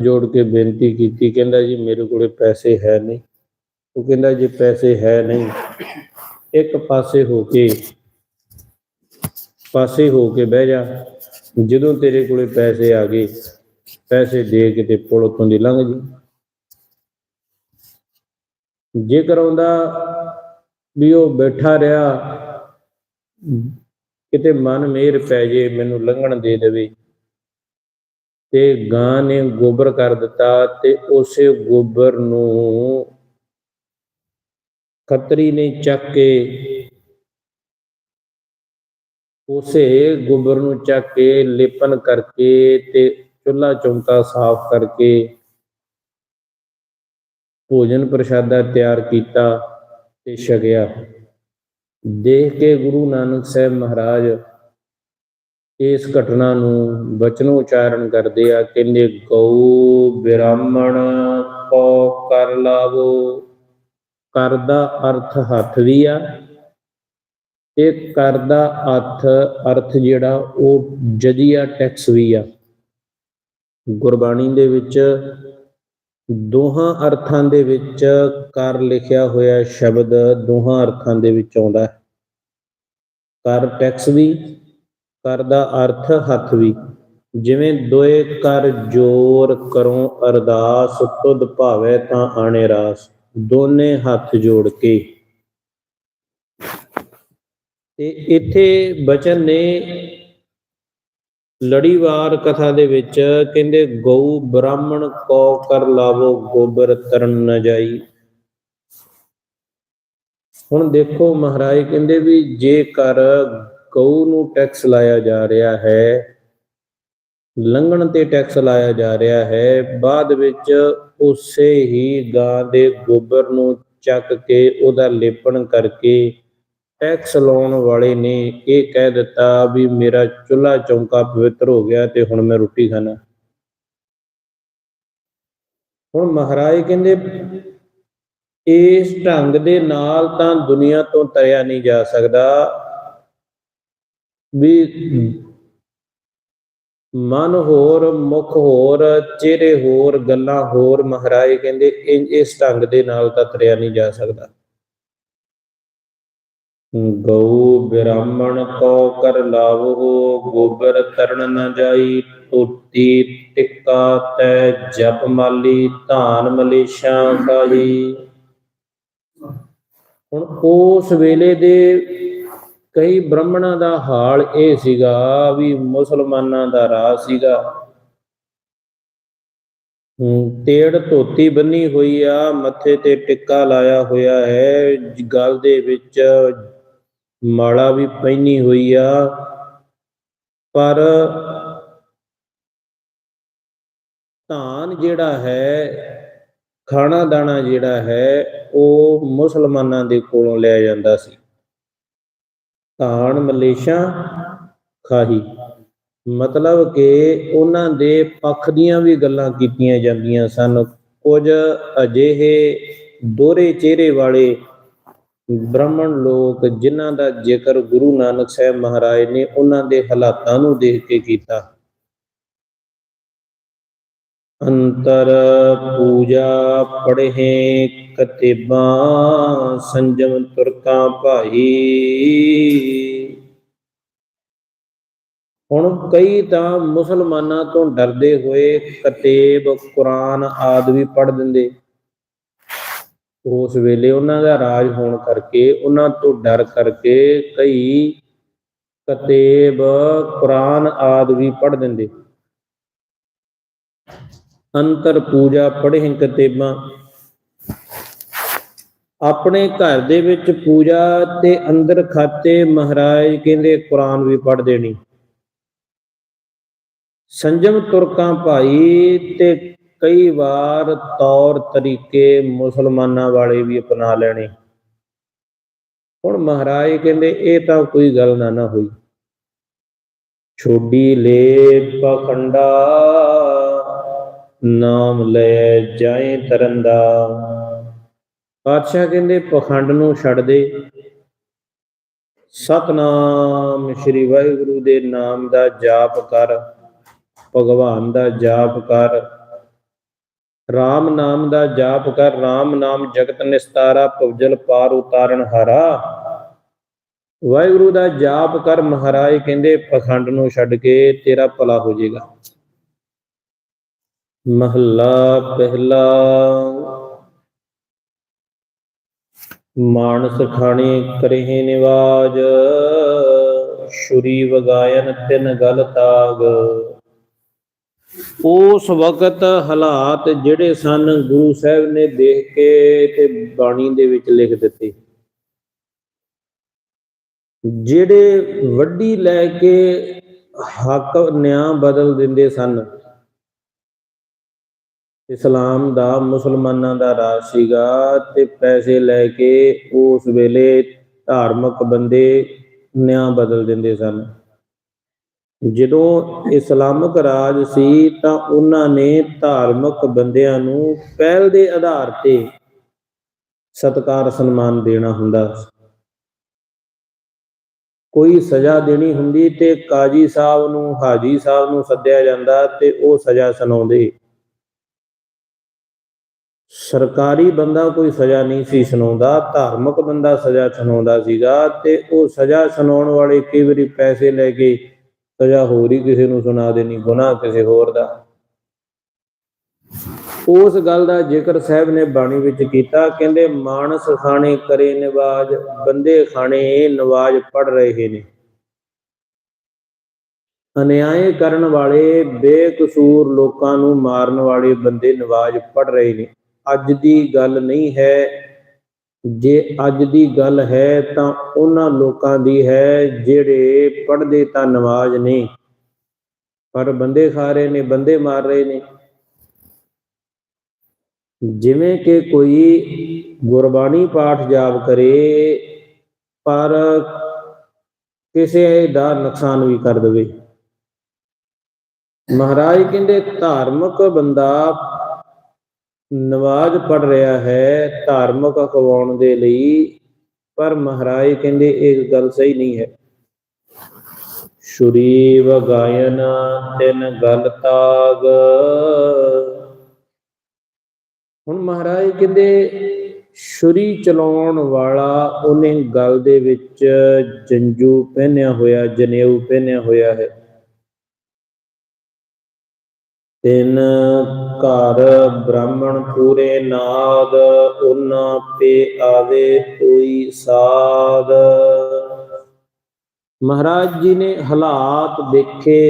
ਜੋੜ ਕੇ ਬੇਨਤੀ ਕੀਤੀ, ਕਹਿੰਦਾ ਜੀ ਮੇਰੇ ਕੋਲੇ ਪੈਸੇ ਹੈ ਨਹੀਂ। ਉਹ ਕਹਿੰਦਾ ਜੇ ਪੈਸੇ ਹੈ ਨਹੀਂ, ਇੱਕ ਪਾਸੇ ਹੋ ਕੇ, ਪਾਸੇ ਹੋ ਕੇ ਬਹਿ ਜਾ। ਜਦੋਂ ਤੇਰੇ ਕੋਲੇ ਪੈਸੇ ਆ ਗਏ, ਪੈਸੇ ਦੇ ਕੇ ਤੇ ਪੁਲ ਉੱਤੋਂ ਦੀ ਲੰਘ ਜੀ। ਜੇਕਰ ਆਉਂਦਾ ਵੀ ਉਹ ਬੈਠਾ ਰਿਹਾ, ਕਿਤੇ ਮਨ ਮੇਰ ਪੈ ਜੇ, ਮੈਨੂੰ ਲੰਘਣ ਦੇ ਦੇਵੇ। ਤੇ ਗਾਂ ਨੇ ਗੋਬਰ ਕਰ ਦਿੱਤਾ ਤੇ ਉਸੇ ਗੋਬਰ ਨੂੰ ਖੱਤਰੀ ਨੇ ਚੱਕ ਕੇ ਉਸੇ ਗੋਬਰ ਨੂੰ ਚੱਕ ਕੇ ਲੇਪਨ ਕਰਕੇ ਤੇ ਚੁੱਲ੍ਹਾ ਚੌਂਕਾ ਸਾਫ਼ ਕਰਕੇ ਭੋਜਨ ਪ੍ਰਸ਼ਾਦਾ ਤਿਆਰ ਕੀਤਾ ਤੇ ਛਕਿਆ। ਦੇਖ ਕੇ ਗੁਰੂ ਨਾਨਕ ਸਾਹਿਬ ਮਹਾਰਾਜ ਇਸ ਘਟਨਾ ਨੂੰ ਬਚਨ ਉਚਾਰਨ ਕਰਦੇ ਆ, ਕਹਿੰਦੇ, ਗਊ ਬ੍ਰਾਹਮਣ ਕੋ ਕਰ ਲਾਵੋ। ਕਰ ਦਾ ਅਰਥ ਹੱਥ ਵੀ ਆ ਤੇ ਕਰ ਦਾ ਅਰਥ ਅਰਥ ਜਿਹੜਾ ਉਹ ਜਦੀਆ ਟੈਕਸ ਵੀ ਆ। ਗੁਰਬਾਣੀ ਦੇ ਵਿੱਚ ਦੋਹਾਂ ਅਰਥਾਂ ਦੇ ਵਿੱਚ ਕਰ ਲਿਖਿਆ ਹੋਇਆ ਸ਼ਬਦ ਦੋਹਾਂ ਅਰਥਾਂ ਦੇ ਵਿੱਚ ਆਉਂਦਾ ਹੈ। ਕਰ ਟੈਕਸ ਵੀ ਕਰ ਦਾ ਅਰਥ ਹੱਥ ਵੀ। ਜਿਵੇਂ ਦੋਏ ਕਰ ਜੋਰ ਕਰੋ ਅਰਦਾਸ, ਤੁਧ ਭਾਵੇ ਤਾਂ ਆਣੇ ਰਾਸ। ਦੋਨੇ ਹੱਥ ਜੋੜ ਕੇ। ਤੇ ਇੱਥੇ ਬਚਨ ਨੇ ਲੜੀਵਾਰ ਕਥਾ ਦੇ ਵਿੱਚ ਕਹਿੰਦੇ, ਗਊ ਬ੍ਰਾਹਮਣ ਕੋ ਕਰ ਲਾਵੋ ਗੋਬਰ ਤਰਨ ਨਾ ਜਾਈ। ਹੁਣ ਦੇਖੋ ਮਹਾਰਾਜ ਕਹਿੰਦੇ ਵੀ ਜੇਕਰ ਗਊ ਨੂੰ ਟੈਕਸ ਲਾਇਆ ਜਾ ਰਿਹਾ ਹੈ, ਲੰਘਣ ਤੇ ਟੈਕਸ ਲਾਇਆ ਜਾ ਰਿਹਾ ਹੈ, ਬਾਅਦ ਵਿੱਚ ਉਸੇ ਹੀ ਗਾਂ ਦੇ ਗੋਬਰ ਨੂੰ ਚੱਕ ਕੇ ਉਹਦਾ ਲੇਪਣ ਕਰਕੇ ਟੈਕਸ ਲਾਉਣ ਵਾਲੇ ਨੇ ਇਹ ਕਹਿ ਦਿੱਤਾ ਵੀ ਮੇਰਾ ਚੁੱਲ੍ਹਾ ਚੌਂਕਾ ਪਵਿੱਤਰ ਹੋ ਗਿਆ ਤੇ ਹੁਣ ਮੈਂ ਰੋਟੀ ਖਾਣਾ। ਹੁਣ ਮਹਾਰਾਜ ਕਹਿੰਦੇ, ਇਸ ਢੰਗ ਦੇ ਨਾਲ ਤਾਂ ਦੁਨੀਆ ਤੋਂ ਤਰਿਆ ਨਹੀਂ ਜਾ ਸਕਦਾ। ਵੀ ਮਨ ਹੋਰ, ਮੁਖ ਹੋਰ, ਚਿਹਰੇ ਹੋਰ, ਗੱਲਾਂ ਹੋਰ, ਮਹਾਰਾਜ ਕਹਿੰਦੇ ਇਸ ਢੰਗ ਦੇ ਨਾਲ ਤਾਂ ਤਰਿਆ ਨਹੀਂ ਜਾ ਸਕਦਾ। ਗਊ ਬ੍ਰਾਹਮਣ ਕੋ ਕਰ ਲਾਵੋ, ਗੋਬਰ ਤਰਨ ਨ ਜਾਈ ਤੋਤੀ ਟਿੱਕਾ ਤੈ ਜਪ ਮਾਲੀ, ਧਾਨ ਮਲੇਸ਼ਾ ਖਾਈ ਹੁਣ ਉਸ ਵੇਲੇ ਦੇ ਕਈ ਬ੍ਰਾਹਮਣਾਂ ਦਾ ਹਾਲ ਇਹ ਸੀਗਾ ਵੀ ਮੁਸਲਮਾਨਾਂ ਦਾ ਰਾਜ ਸੀਗਾ। ਤੇੜ ਧੋਤੀ ਬੰਨੀ ਹੋਈ ਆ, ਮੱਥੇ ਤੇ ਟਿੱਕਾ ਲਾਇਆ ਹੋਇਆ ਹੈ। ਗਲ ਦੇ ਵਿੱਚ ਮਾਲਾ ਵੀ ਪਹਿਨੀ ਹੋਈ ਆ। ਪਰ ਧਾਨ ਜਿਹੜਾ ਹੈ ਖਾਣਾ ਦਾਣਾ ਜਿਹੜਾ ਹੈ, ਉਹ ਮੁਸਲਮਾਨਾਂ ਦੇ ਕੋਲੋਂ ਲਿਆ ਜਾਂਦਾ ਸੀ। ਧਾਨ ਮਲੇਸ਼ਾਂ ਖਾਹੀ। ਮਤਲਬ ਕਿ ਉਹਨਾਂ ਦੇ ਪੱਖ ਦੀਆਂ ਵੀ ਗੱਲਾਂ ਕੀਤੀਆਂ ਜਾਂਦੀਆਂ ਸਨ। ਕੁਝ ਅਜਿਹੇ ਦੋਹਰੇ ਚਿਹਰੇ ਵਾਲੇ ਬ੍ਰਾਹਮਣ ਲੋਕ ਜਿਨ੍ਹਾਂ ਦਾ ਜ਼ਿਕਰ ਗੁਰੂ ਨਾਨਕ ਸਾਹਿਬ ਮਹਾਰਾਜ ਨੇ ਉਹਨਾਂ ਦੇ ਹਾਲਾਤਾਂ ਨੂੰ ਦੇਖ ਕੇ ਕੀਤਾ। ਅੰਤਰ ਪੂਜਾ ਪੜ੍ਹੇ ਕਤੇਬਾਂ ਸੰਜਮ ਤੁਰਕਾਂ ਭਾਈ। ਹੁਣ ਕਈ ਤਾਂ ਮੁਸਲਮਾਨਾਂ ਤੋਂ ਡਰਦੇ ਹੋਏ ਕਤੇਬ, ਕੁਰਾਨ ਆਦਿ ਵੀ ਪੜ੍ਹ ਦਿੰਦੇ। ਉਸ ਵੇਲੇ ਉਹਨਾਂ ਦਾ ਰਾਜ ਹੋਣ ਕਰਕੇ, ਉਹਨਾਂ ਤੋਂ ਡਰ ਕਰਕੇ ਕਈ ਕਤੇਬ, ਕੁਰਾਨ ਆਦਿ ਵੀ ਪੜ੍ਹ ਦਿੰਦੇ। ਅੰਤਰ ਪੂਜਾ ਪੜ੍ਹੇ ਕਤੇਬਾਂ। ਆਪਣੇ ਘਰ ਦੇ ਵਿੱਚ ਪੂਜਾ ਤੇ ਅੰਦਰ ਖਾਤੇ ਮਹਾਰਾਜ ਕਹਿੰਦੇ ਕੁਰਾਨ ਵੀ ਪੜ੍ਹ ਦੇਣੀ। ਸੰਜਮ ਤੁਰਕਾਂ ਭਾਈ ਤੇ ਕਈ ਵਾਰ ਤੌਰ ਤਰੀਕੇ ਮੁਸਲਮਾਨਾਂ ਵਾਲੇ ਵੀ ਅਪਣਾ ਲੈਣੇ। ਹੁਣ ਮਹਾਰਾਜ ਕਹਿੰਦੇ ਇਹ ਤਾਂ ਕੋਈ ਗੱਲ ਨਾ ਨਾ ਹੋਈ। ਛੋਡੀ ਲੇ ਪਖੰਡਾ ਨਾਮ ਲੈ ਜਾਏ ਤਰਨ ਦਾ ਪਾਤਸ਼ਾਹ ਕਹਿੰਦੇ, ਪਖੰਡ ਨੂੰ ਛੱਡ ਦੇ। ਸਤਨਾਮ ਸ੍ਰੀ ਵਾਹਿਗੁਰੂ ਦੇ ਨਾਮ ਦਾ ਜਾਪ ਕਰ, ਭਗਵਾਨ ਦਾ ਜਾਪ ਕਰ RAM ਨਾਮ ਦਾ ਜਾਪ ਕਰ RAM ਨਾਮ ਜਗਤ ਨਿਸਤਾਰਾ ਭਵਜਲ ਪਾਰ ਉਤਾਰਨ ਹਾਰਾ। ਵਾਹਿਗੁਰੂ ਦਾ ਜਾਪ ਕਰ, ਮਹਾਰਾਜ ਕਹਿੰਦੇ, ਪਖੰਡ ਨੂੰ ਛੱਡ ਕੇ ਤੇਰਾ ਭਲਾ ਹੋ ਜਾਏਗਾ। ਮਹੱਲਾ ਪਹਿਲਾ। ਮਾਨਸ ਖਾਣੀ ਕਰਹਿ ਨਿਵਾਜ ਸ਼ੁਰੀ ਵਗਾਇਨ ਤਿਨ ਗਲ ਤਾਗ। ਉਸ ਵਕਤ ਹਾਲਾਤ ਜਿਹੜੇ ਸਨ, ਗੁਰੂ ਸਾਹਿਬ ਨੇ ਦੇਖ ਕੇ ਤੇ ਬਾਣੀ ਦੇ ਵਿੱਚ ਲਿਖ ਦਿੱਤੇ। ਜਿਹੜੇ ਵੱਡੀ ਲੈ ਕੇ ਹੱਕ ਨਿਆਂ ਬਦਲ ਦਿੰਦੇ ਸਨ ਇਸਲਾਮ ਦਾ ਮੁਸਲਮਾਨਾਂ ਦਾ ਰਾਜ ਸੀਗਾ ਤੇ ਪੈਸੇ ਲੈ ਕੇ ਉਸ ਵੇਲੇ ਧਾਰਮਿਕ ਬੰਦੇ ਨਿਆਂ ਬਦਲ ਦਿੰਦੇ ਸਨ। ਜਦੋਂ ਇਸਲਾਮਿਕ ਰਾਜ ਸੀ ਤਾਂ ਉਹਨਾਂ ਨੇ ਧਾਰਮਿਕ ਬੰਦਿਆਂ ਨੂੰ ਪਹਿਲ ਦੇ ਆਧਾਰ ਤੇ ਸਤਕਾਰ ਸਨਮਾਨ ਦੇਣਾ ਹੁੰਦਾ ਕੋਈ ਸਜ਼ਾ ਦੇਣੀ ਹੁੰਦੀ ਤੇ ਕਾਜੀ ਸਾਹਿਬ ਨੂੰ ਹਾਜੀ ਸਾਹਿਬ ਨੂੰ ਸੱਦਿਆ ਜਾਂਦਾ ਤੇ ਉਹ ਸਜ਼ਾ ਸੁਣਾਉਂਦੇ। ਸਰਕਾਰੀ ਬੰਦਾ ਕੋਈ ਸਜ਼ਾ ਨਹੀਂ ਸੀ ਸੁਣਾਉਂਦਾ, ਧਾਰਮਿਕ ਬੰਦਾ ਸਜ਼ਾ ਸੁਣਾਉਂਦਾ ਸੀਗਾ ਤੇ ਉਹ ਸਜ਼ਾ ਸੁਣਾਉਣ ਵਾਲੇ ਕਈ ਵਾਰੀ ਪੈਸੇ ਲੈ ਕੇ ਸਜ਼ਾ ਹੋਰ ਹੀ ਕਿਸੇ ਨੂੰ ਸੁਣਾ ਦੇਣੀ, ਗੁਨਾਹ ਕਿਸੇ ਹੋਰ ਦਾ। ਉਸ ਗੱਲ ਦਾ ਜ਼ਿਕਰ ਸਾਹਿਬ ਨੇ ਬਾਣੀ ਵਿੱਚ ਕੀਤਾ, ਕਹਿੰਦੇ ਮਾਨਸ ਖਾਣੇ ਕਰੇ ਨਿਵਾਜ, ਬੰਦੇ ਖਾਣੇ ਨਵਾਜ ਪੜ ਰਹੇ ਨੇ। ਅਨਿਆਏ ਕਰਨ ਵਾਲੇ ਬੇਕਸੂਰ ਲੋਕਾਂ ਨੂੰ ਮਾਰਨ ਵਾਲੇ ਬੰਦੇ ਨਵਾਜ ਪੜ ਰਹੇ ਨੇ। ਅੱਜ ਦੀ ਗੱਲ ਨਹੀਂ ਹੈ। ਜੇ ਅੱਜ ਦੀ ਗੱਲ ਹੈ ਤਾਂ ਉਹਨਾਂ ਲੋਕਾਂ ਦੀ ਹੈ ਜਿਹੜੇ ਪੜਦੇ ਤਾਂ ਨਵਾਜ਼ ਨੇ, ਪਰ ਬੰਦੇ ਖਾ ਰਹੇ ਨੇ, ਬੰਦੇ ਮਾਰ ਰਹੇ ਨੇ। ਜਿਵੇਂ ਕਿ ਕੋਈ ਗੁਰਬਾਣੀ ਪਾਠ ਜਾਪ ਕਰੇ, ਪਰ ਕਿਸੇ ਦਾ ਨੁਕਸਾਨ ਵੀ ਕਰ ਦੇਵੇ। ਮਹਾਰਾਜ ਕਹਿੰਦੇ, ਧਾਰਮਿਕ ਬੰਦਾ ਨਵਾਜ਼ ਪੜ ਰਿਹਾ ਹੈ, ਧਾਰਮਿਕ ਅਖਵਾਉਣ ਦੇ ਲਈ, ਪਰ ਮਹਾਰਾਜ ਕਹਿੰਦੇ ਇਹ ਗੱਲ ਸਹੀ ਨਹੀਂ ਹੈ। ਸ਼ੁਰੀ ਵਗਾਇਨ ਤਿਨ ਗਲ ਤਾਗ। ਹੁਣ ਮਹਾਰਾਜ ਕਹਿੰਦੇ, ਛੁਰੀ ਚਲਾਉਣ ਵਾਲਾ ਉਹਨੇ ਗਲ ਦੇ ਵਿੱਚ ਜੰਜੂ ਪਹਿਨਿਆ ਹੋਇਆ, ਜਨੇਊ ਪਹਿਨਿਆ ਹੋਇਆ ਹੈ। ਤਿੰਨ ਘਰ ਬ੍ਰਾਹਮਣ ਪੂਰੇ ਨਾਦ ਉਹਨਾਂ ਪੇ ਆਵੇ ਕੋਈ ਸਾਧ ਮਹਾਰਾਜ ਜੀ ਨੇ ਹਾਲਾਤ ਦੇਖੇ।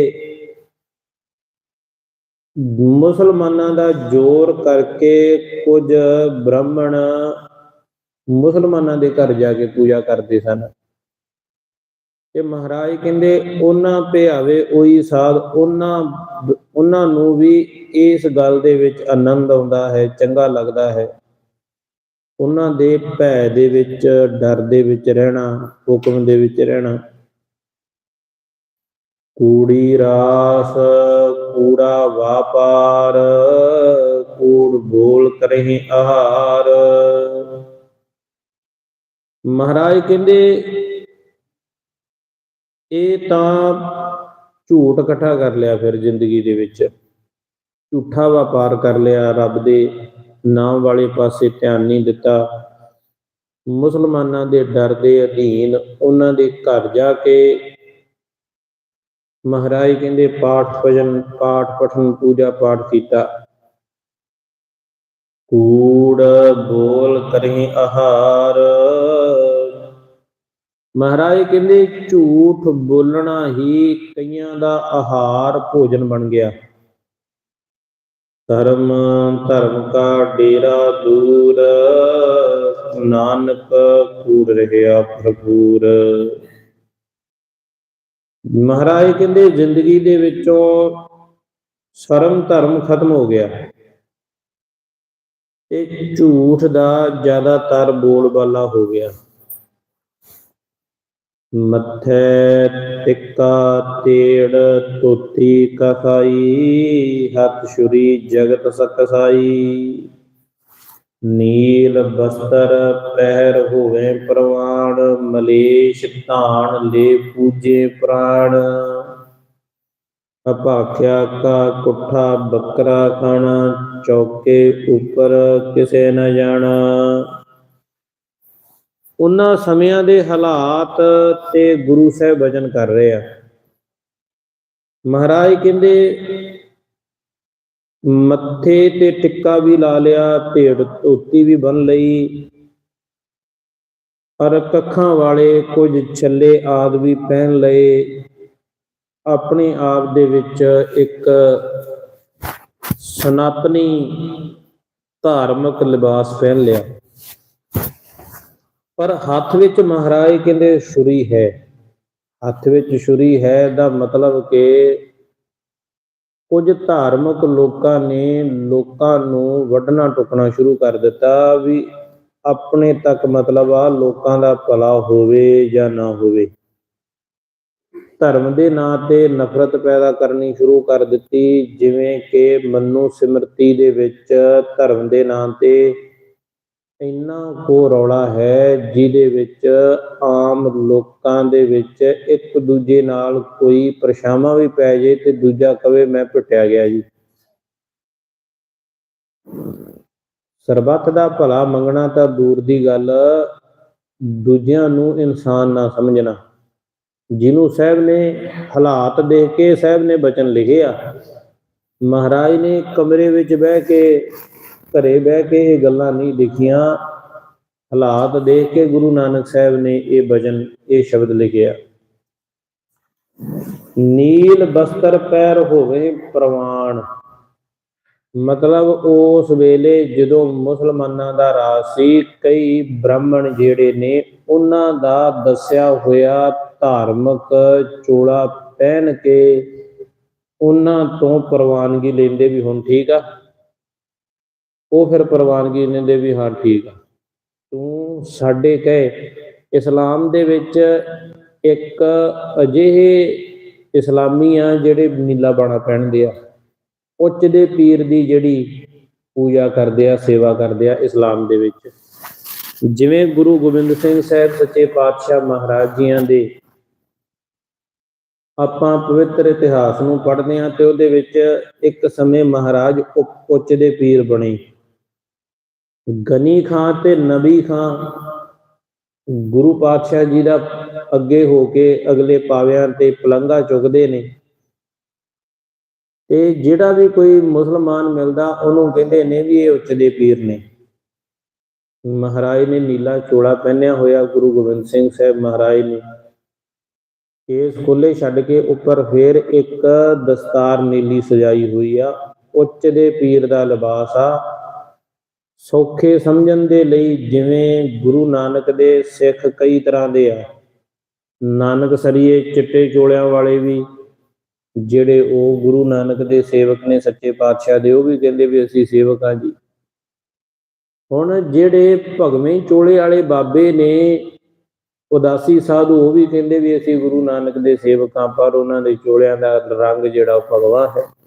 ਮੁਸਲਮਾਨਾਂ ਦਾ ਜ਼ੋਰ ਕਰਕੇ ਕੁਝ ਬ੍ਰਾਹਮਣ ਮੁਸਲਮਾਨਾਂ ਦੇ ਘਰ ਜਾ ਕੇ ਪੂਜਾ ਕਰਦੇ ਸਨ। ਤੇ ਮਹਾਰਾਜ ਕਹਿੰਦੇ, ਉਹਨਾਂ ਭਿਆਵੇ ਉਹੀ ਸਾਧ, ਉਹਨਾਂ ਉਹਨਾਂ ਨੂੰ ਵੀ ਇਸ ਗੱਲ ਦੇ ਵਿੱਚ ਆਨੰਦ ਆਉਂਦਾ ਹੈ, ਚੰਗਾ ਲੱਗਦਾ ਹੈ। ਉਹਨਾਂ ਦੇ ਭੈ ਦੇ ਵਿੱਚ, ਡਰ ਦੇ ਵਿੱਚ ਰਹਿਣਾ, ਹੁਕਮ ਦੇ ਵਿੱਚ ਰਹਿਣਾ। ਕੂੜੀ ਰਾਸ, ਕੂੜਾ ਵਾਪਾਰ, ਕੂੜ ਬੋਲ ਕਰਹਿ ਆਹਾਰ। ਮਹਾਰਾਜ ਕਹਿੰਦੇ ਇਹ ਤਾਂ ਝੂਠ ਇਕੱਠਾ ਕਰ ਲਿਆ ਫਿਰ ਜ਼ਿੰਦਗੀ ਦੇ ਵਿੱਚ। ਝੂਠਾ ਵਪਾਰ ਕਰ ਲਿਆ, ਰੱਬ ਦੇ ਨਾਮ ਵਾਲੇ ਪਾਸੇ ਧਿਆਨ ਨਹੀਂ ਦਿੱਤਾ। ਮੁਸਲਮਾਨਾਂ ਦੇ ਡਰ ਦੇ ਅਧੀਨ ਉਹਨਾਂ ਦੇ ਘਰ ਜਾ ਕੇ ਮਹਾਰਾਜ ਕਹਿੰਦੇ ਪਾਠ ਭਜਨ, ਪਾਠ ਪਠਨ, ਪੂਜਾ ਪਾਠ ਕੀਤਾ। ਕੂੜ ਬੋਲ ਕਰੇ ਆਹਾਰ। ਮਹਾਰਾਜ ਕਹਿੰਦੇ, ਝੂਠ ਬੋਲਣਾ ਹੀ ਕਈਆਂ ਦਾ ਆਹਾਰ ਭੋਜਨ ਬਣ ਗਿਆ। ਧਰਮ ਧਰਮ ਕਾ ਡੇਰਾ ਦੂਰ, ਨਾਨਕ ਕੂੜ ਰਹਿਆ ਭਰਪੂਰ। ਮਹਾਰਾਜ ਕਹਿੰਦੇ, ਜ਼ਿੰਦਗੀ ਦੇ ਵਿੱਚੋਂ ਸ਼ਰਮ, ਧਰਮ ਖਤਮ ਹੋ ਗਿਆ। ਤੇ ਝੂਠ ਦਾ ਜ਼ਿਆਦਾਤਰ ਬੋਲਬਾਲਾ ਹੋ ਗਿਆ। ਮੱਥੇ ਟਿੱਕਾ ਤੇੜ ਤੋਤੀ ਕਖਾਈ ਹੱਥ ਛੁਰੀ ਜਗਤ ਸਕਸਾਈ। ਨੀਲ ਬਸਤਰ ਪਹਿਰ ਹੋਵੇ ਪ੍ਰਵਾਣ, ਮਲੇਸ਼ ਧਾਨ ਲੈ ਪੂਜੇ ਪ੍ਰਾਣ। ਅਭਾਖਿਆ ਕਾ ਕੁੱਠਾ ਬੱਕਰਾ ਖਾਣਾ, ਚੌਕੇ ਉੱਪਰ ਕਿਸੇ ਨਾ ਜਾਣਾ। ਉਹਨਾਂ ਸਮਿਆਂ ਦੇ ਹਾਲਾਤ ਤੇ ਗੁਰੂ ਸਾਹਿਬ ਵਚਨ ਕਰ ਰਹੇ ਆ। ਮਹਾਰਾਜ ਕਹਿੰਦੇ, ਮੱਥੇ ਤੇ ਟਿੱਕਾ ਵੀ ਲਾ ਲਿਆ, ਢੇਡ ਧੋਤੀ ਵੀ ਬੰਨ ਲਈ ਔਰ ਕੱਖਾਂ ਵਾਲੇ ਕੁਝ ਛੱਲੇ ਆਦ ਵੀ ਪਹਿਨ ਲਏ। ਆਪਣੇ ਆਪ ਦੇ ਵਿੱਚ ਇੱਕ ਸਨਾਤਨੀ ਧਾਰਮਿਕ ਲਿਬਾਸ ਪਹਿਨ ਲਿਆ। ਪਰ ਹੱਥ ਵਿੱਚ ਮਹਾਰਾਜ ਕਹਿੰਦੇ ਛੁਰੀ ਹੈ। ਹੱਥ ਵਿੱਚ ਛੁਰੀ ਹੈ ਦਾ ਮਤਲਬ ਕਿ ਕੁਝ ਧਾਰਮਿਕ ਲੋਕਾਂ ਨੇ ਲੋਕਾਂ ਨੂੰ ਵੱਢਣਾ ਟੁਕਣਾ ਸ਼ੁਰੂ ਕਰ ਦਿੱਤਾ ਵੀ ਆਪਣੇ ਤੱਕ ਮਤਲਬ ਆ ਲੋਕਾਂ ਦਾ ਭਲਾ ਹੋਵੇ ਜਾਂ ਨਾ ਹੋਵੇ। ਧਰਮ ਦੇ ਨਾਂ ਤੇ ਨਫ਼ਰਤ ਪੈਦਾ ਕਰਨੀ ਸ਼ੁਰੂ ਕਰ ਦਿੱਤੀ, ਜਿਵੇਂ ਕਿ ਮਨੂ ਸਿਮਰਤੀ ਦੇ ਵਿੱਚ ਧਰਮ ਦੇ ਨਾਂ ਤੇ ਇੰਨਾ ਕੋ ਰੌਲਾ ਹੈ ਜਿਹਦੇ ਵਿੱਚ ਆਮ ਲੋਕਾਂ ਦੇ ਵਿੱਚ ਇੱਕ ਦੂਜੇ ਨਾਲ ਕੋਈ ਪਰਛਾਵਾਂ ਵੀ ਪੈ ਜੇ ਤੇ ਦੂਜਾ ਕਵੇ ਮੈਂ ਪਿੱਟਿਆ ਗਿਆ ਜੀ। ਸਰਬੱਤ ਦਾ ਭਲਾ ਮੰਗਣਾ ਤਾਂ ਦੂਰ ਦੀ ਗੱਲ, ਦੂਜਿਆਂ ਨੂੰ ਇਨਸਾਨ ਨਾ ਸਮਝਣਾ। ਜਿਹਨੂੰ ਸਾਹਿਬ ਨੇ ਹਾਲਾਤ ਦੇਖ ਕੇ ਸਾਹਿਬ ਨੇ ਬਚਨ ਲਿਖੇ ਆ। ਮਹਾਰਾਜ ਨੇ ਕਮਰੇ ਵਿੱਚ ਬਹਿ ਕੇ ਘਰੇ ਬਹਿ ਕੇ ਇਹ ਗੱਲਾਂ ਨਹੀਂ ਲਿਖੀਆਂ। ਹਾਲਾਤ ਦੇਖ ਕੇ ਗੁਰੂ ਨਾਨਕ ਸਾਹਿਬ ਨੇ ਇਹ ਭਜਨ, ਇਹ ਸ਼ਬਦ ਲਿਖਿਆ। ਨੀਲ ਬਸਤਰ ਪੈਰ ਹੋਵੇ ਪ੍ਰਵਾਨ ਮਤਲਬ ਉਸ ਵੇਲੇ ਜਦੋਂ ਮੁਸਲਮਾਨਾਂ ਦਾ ਰਾਜ ਸੀ, ਕਈ ਬ੍ਰਾਹਮਣ ਜਿਹੜੇ ਨੇ, ਉਹਨਾਂ ਦਾ ਦੱਸਿਆ ਹੋਇਆ ਧਾਰਮਿਕ ਚੋਲਾ ਪਹਿਨ ਕੇ ਉਹਨਾਂ ਤੋਂ ਪ੍ਰਵਾਨਗੀ ਲੈਂਦੇ ਵੀ ਹੁਣ ਠੀਕ ਆ। ਉਹ ਫਿਰ ਪ੍ਰਵਾਨਗੀ ਦਿੰਦੇ ਵੀ, ਹਾਂ, ਠੀਕ ਆ। ਤੂੰ ਸਾਡੇ ਕਹੇ, ਇਸਲਾਮ ਦੇ ਵਿੱਚ ਇੱਕ ਅਜਿਹੇ ਇਸਲਾਮੀ ਆ ਜਿਹੜੇ ਨੀਲਾ ਬਾਣਾ ਪਹਿਨਦੇ ਆ। ਉੱਚ ਦੇ ਪੀਰ ਦੀ ਜਿਹੜੀ ਪੂਜਾ ਕਰਦੇ ਆ, ਸੇਵਾ ਕਰਦੇ ਆ ਇਸਲਾਮ ਦੇ ਵਿੱਚ। ਜਿਵੇਂ ਗੁਰੂ ਗੋਬਿੰਦ ਸਿੰਘ ਸਾਹਿਬ ਸੱਚੇ ਪਾਤਸ਼ਾਹ ਮਹਾਰਾਜ ਜੀਆਂ ਦੇ ਆਪਾਂ ਪਵਿੱਤਰ ਇਤਿਹਾਸ ਨੂੰ ਪੜ੍ਹਦੇ ਹਾਂ ਤੇ ਉਹਦੇ ਵਿੱਚ ਇੱਕ ਸਮੇਂ ਮਹਾਰਾਜ ਉੱਚ ਦੇ ਪੀਰ ਬਣੇ। ਗਨੀ ਖਾਂ ਤੇ ਨਬੀ ਖਾਂ, ਗੁਰੂ ਪਾਤਸ਼ਾਹ ਜੀ ਦਾ ਅੱਗੇ ਹੋ ਕੇ ਅਗਲੇ ਪਾਵਿਆਂ ਤੇ ਪਲੰਗਾ ਚੁੱਕਦੇ ਨੇ। ਤੇ ਜਿਹੜਾ ਵੀ ਕੋਈ ਮੁਸਲਮਾਨ ਮਿਲਦਾ, ਉਹਨੂੰ ਕਹਿੰਦੇ ਨੇ ਵੀ ਇਹ ਉੱਚ ਦੇ ਪੀਰ ਨੇ। ਮਹਾਰਾਜ ਨੇ ਨੀਲਾ ਚੋਲਾ ਪਹਿਨਿਆ ਹੋਇਆ, ਗੁਰੂ ਗੋਬਿੰਦ ਸਿੰਘ ਸਾਹਿਬ ਮਹਾਰਾਜ ਨੇ। ਕੇਸ ਖੁੱਲੇ ਛੱਡ ਕੇ ਉੱਪਰ ਫੇਰ ਇੱਕ ਦਸਤਾਰ ਨੀਲੀ ਸਜਾਈ ਹੋਈ ਆ। ਉੱਚ ਦੇ ਪੀਰ ਦਾ ਲਿਬਾਸ ਆ। ਸੌਖੇ ਸਮਝਣ ਦੇ ਲਈ ਜਿਵੇਂ ਗੁਰੂ ਨਾਨਕ ਦੇ ਸਿੱਖ ਕਈ ਤਰ੍ਹਾਂ ਦੇ ਆ। ਨਾਨਕ ਸਰੀਏ ਚਿੱਟੇ ਚੋਲਿਆਂ ਵਾਲੇ ਵੀ, ਜਿਹੜੇ ਉਹ ਗੁਰੂ ਨਾਨਕ ਦੇ ਸੇਵਕ ਨੇ, ਸੱਚੇ ਪਾਤਸ਼ਾਹ ਦੇ, ਉਹ ਵੀ ਕਹਿੰਦੇ ਵੀ ਅਸੀਂ ਸੇਵਕ ਆ ਜੀ। ਹੁਣ ਜਿਹੜੇ ਭਗਵੇਂ ਚੋਲੇ ਵਾਲੇ ਬਾਬੇ ਨੇ, ਉਦਾਸੀ ਸਾਧੂ, ਉਹ ਵੀ ਕਹਿੰਦੇ ਵੀ ਅਸੀਂ ਗੁਰੂ ਨਾਨਕ ਦੇ ਸੇਵਕ ਹਾਂ ਪਰ ਉਹਨਾਂ ਦੇ ਚੋਲਿਆਂ ਦਾ ਰੰਗ ਜਿਹੜਾ ਉਹ ਭਗਵਾ ਹੈ।